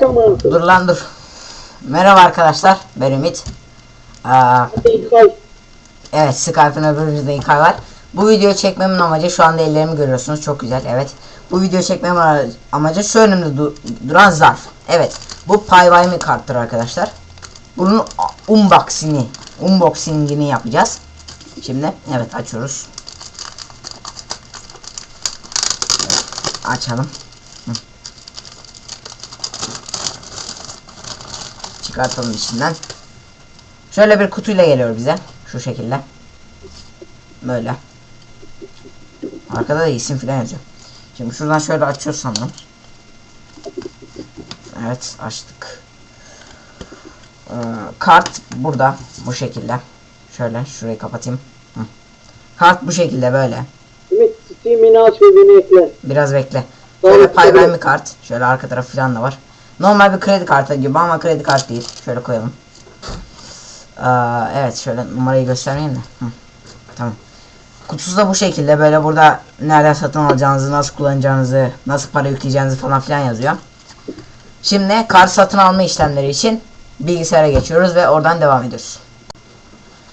Dur lan dur. Merhaba arkadaşlar. Ben Ümit. Aa, evet Skype'ın öbür yüzünde İlkay var. Bu videoyu çekmemin amacı şu anda ellerimi görüyorsunuz. Çok güzel. Evet. Bu videoyu çekmemin amacı şu önümde du- duran zarf. Evet. Bu PayVayme karttır arkadaşlar. Bunun unboxing'i, unboxing'ini yapacağız. Şimdi evet açıyoruz. Açalım. Çıkartalım içinden. Şöyle bir kutuyla geliyor bize. Şu şekilde. Böyle. Arkada da isim filan yazıyor. Şimdi şuradan şöyle açıyoruz sanırım. Evet açtık. Ee, kart burada bu şekilde. Şöyle şurayı kapatayım. Hı. Kart bu şekilde böyle. Ümit Steam'ini aç ve beni ekle. Biraz bekle. Şöyle paylaşımı kart. Şöyle arka tarafı falan da var. Normal bir kredi kartı gibi ama kredi kartı değil. Şöyle koyalım. Aa, evet şöyle numarayı göstermeyeyim de. Hı. Tamam. Kutusu da bu şekilde böyle burada nereden satın alacağınızı, nasıl kullanacağınızı, nasıl para yükleyeceğinizi falan filan yazıyor. Şimdi kart satın alma işlemleri için bilgisayara geçiyoruz ve oradan devam ediyoruz.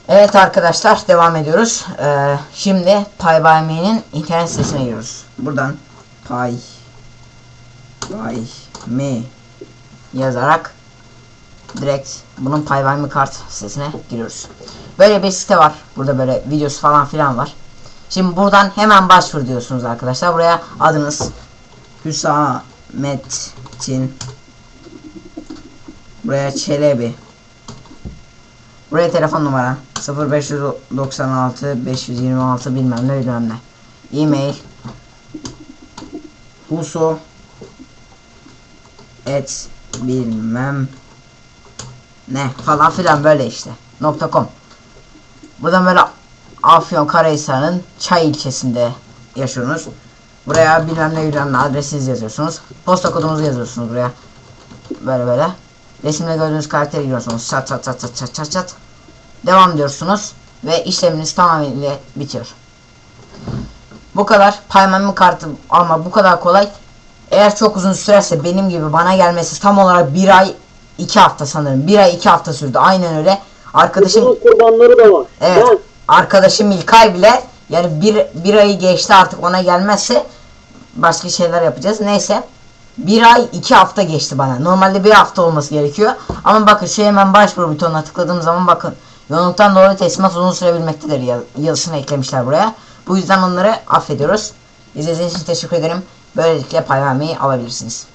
Evet arkadaşlar devam ediyoruz. Ee, şimdi PayBuyMe'nin internet sitesine giriyoruz. Buradan Pay Me yazarak direkt bunun PayBuyMe kart sitesine giriyoruz. Böyle bir site var. Burada böyle videosu falan filan var. Şimdi buradan hemen başvur diyorsunuz arkadaşlar. Buraya adınız Hüsamettin Buraya Çelebi Buraya telefon numara 0596 526 bilmem ne bilmem ne. E-mail huso et bilmem ne falan filan böyle işte. Com. Buradan böyle Afyon Karahisar'ın Çay ilçesinde yaşıyorsunuz. Buraya bilmem ne bilmem ne adresinizi yazıyorsunuz. Posta kodunuzu yazıyorsunuz buraya. Böyle böyle. Resimde gördüğünüz karakteri giriyorsunuz. Çat çat çat çat çat çat çat. Devam diyorsunuz. Ve işleminiz tamamıyla bitiyor. Bu kadar. Payment kartı ama bu kadar kolay. Eğer çok uzun sürerse benim gibi bana gelmesi tam olarak bir ay iki hafta sanırım. Bir ay iki hafta sürdü. Aynen öyle. Arkadaşım kurbanları da var. Evet. Ben Arkadaşım İlkay bile yani bir, bir ayı geçti artık ona gelmezse başka şeyler yapacağız. Neyse. Bir ay iki hafta geçti bana. Normalde bir hafta olması gerekiyor. Ama bakın şu hemen başvuru butonuna tıkladığım zaman bakın. Yoğunluktan dolayı teslimat uzun sürebilmektedir ya- yazısını eklemişler buraya. Bu yüzden onları affediyoruz. İzlediğiniz için teşekkür ederim. Böylelikle pay vermeyi alabilirsiniz.